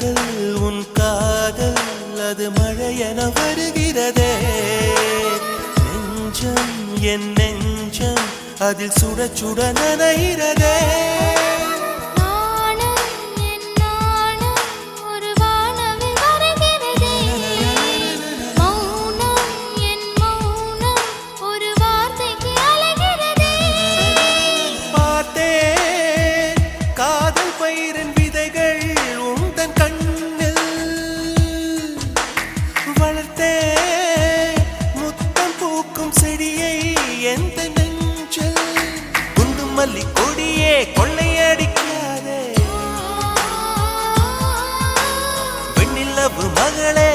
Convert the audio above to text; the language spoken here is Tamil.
காதல் உன் காதல் அது மழையென வருகிறதே. நெஞ்சம் என் நெஞ்சம் அதில் சுட சுட நனைகிறதே. எந்த நெஞ்சில் குண்டு மல்லி கொடியே கொள்ளையடிக்காதே. வெண்ணிலவு மகளே